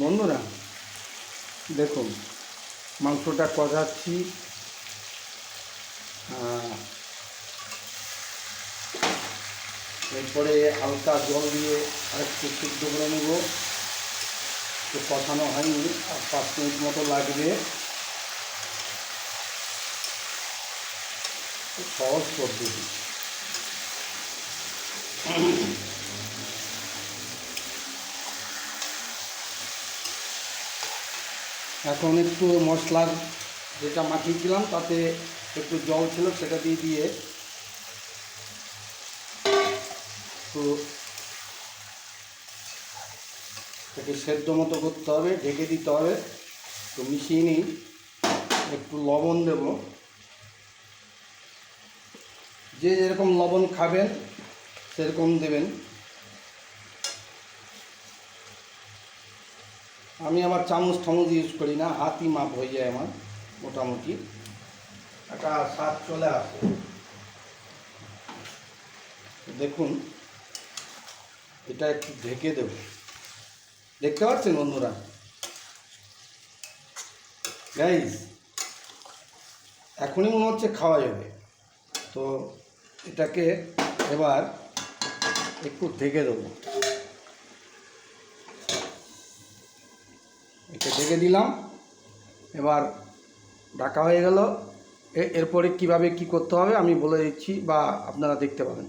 বন্ধুরা, দেখুন, মাংসটা কষাচ্ছি। এরপরে হালকা জল দিয়ে আরেকটু সিদ্ধ করে নেব। তো কষানো হয়নি, আর পাঁচ মিনিট মতো লাগবে। সহজ পদ্ধতি। এখন একটু মশলার যেটা মাখিয়েছিলাম, তাতে একটু জল ছিল, সেটা দিয়ে দিয়ে একটু এটাকে সেদ্ধ মতো করতে হবে, ঢেকে দিতে হবে। তো মিশিয়ে নিই, একটু লবণ দেব। যে যেরকম লবণ খাবেন, সেরকম দেবেন। আমি আমার চামচ ঠামচ ইউজ করি না, হাতই মাপ হয়ে যায় আমার, মোটামুটি। একটা স্বাদ চলে আসে। দেখুন, এটা একটু ঢেকে দেব। দেখতে পাচ্ছেন বন্ধুরা? গাইজ এখনই মনে হচ্ছে খাওয়া যাবে। তো এটাকে এবার একটু ঢেকে দেবো। ঢেকে দিলাম। এবার ঢাকা হয়ে গেল। এরপরে কীভাবে কি করতে হবে আমি বলে দিচ্ছি বা আপনারা দেখতে পাবেন।